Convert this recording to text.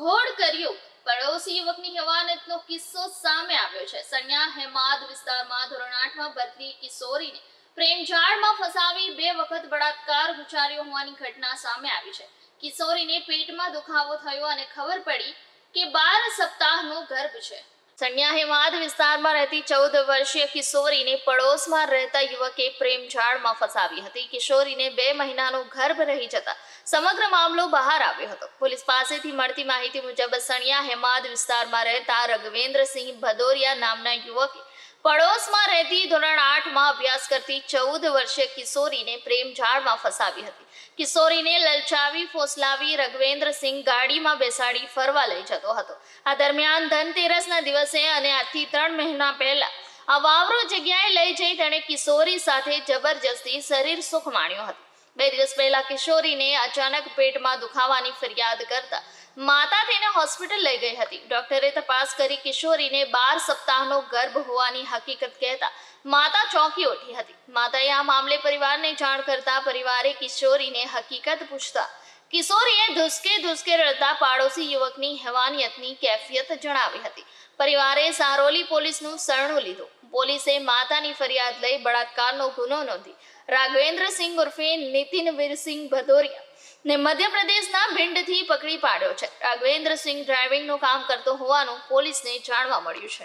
ઘોડ કર્યું. પડોશી યુવકની હેવાનતનો કિસ્સો સામે આવ્યો છે. સણિયા હેમાદ વિસ્તારમાં ધોરણ આઠમાં બદલી કિશોરીને પ્રેમજાળમાં ફસાવી બે વખત બળાત્કાર ગુજાર્યો હોવાની ઘટના સામે આવી છે. કિશોરીને પેટમાં દુખાવો થયો અને ખબર પડી કે બાર સપ્તાહનો ગર્ભ છે. સણિયા હેમાદ વિસ્તારમાં રહેતી ચૌદ વર્ષીય કિશોરીને પડોશમાં રહેતા યુવકે પ્રેમજાળમાં ફસાવી હતી. કિશોરીને બે મહિનાનો ગર્ભ રહી જતા સમગ્ર મામલો બહાર આવ્યો હતો. પોલીસ પાસેથી મળતી માહિતી મુજબ સણિયા હેમાદ વિસ્તારમાં રહેતા રઘવેન્દ્રસિંહ ભદોરિયા નામના યુવકે પડોશમાં રહેતી ધોરણ આઠમાં અભ્યાસ કરતી ચૌદ વર્ષે કિશોરીને પ્રેમજાળમાં ફસાવી હતી. કિશોરીને લલચાવી, ફોસલાવી, રઘવેન્દ્રસિંહ ગાડીમાં બેસાડી ફરવા લઈ જતો હતો. આ દરમિયાન ધનતેરસના દિવસે અને આજથી ત્રણ મહિના પહેલા આ વાવરો જગ્યાએ લઈ જઈ તેણે કિશોરી સાથે જબરજસ્તી શરીર સુખ માણ્યો હતો. બે દિવસ પહેલા કિશોરીને અચાનક પેટમાં દુખાવાની ફરિયાદ કરતા માતા તેને હોસ્પિટલ લઈ ગઈ હતી. ડોક્ટરે તપાસ કરી કિશોરીને બાર સપ્તાહનો ગર્ભ હોવાની હકીકત કહેતા માતા ચોંકી ઉઠી હતી. માતાએ આ મામલે પરિવારને જાણ કરતા પરિવારે કિશોરીને હકીકત પૂછતા કિશોરીએ ધુસકે ધુસકે રડતા પાડોશી યુવકની હેવાનિયતની કેફિયત જણાવી હતી. પરિવારે સારોલી પોલીસનું શરણું લીધું. પોલીસે માતાની ફરિયાદ લઈ બળાત્કારનો ગુનો નોંધી. રાઘવેન્દ્રસિંહ ઉર્ફે નીતિન વીરસિંહ ભદોરિયા ને મધ્યપ્રદેશના ભિંડથી પકડી પાડ્યો છે. રાઘવેન્દ્રસિંહ ડ્રાઇવિંગનું કામ કરતો હોવાનું પોલીસને જાણવા મળ્યું છે.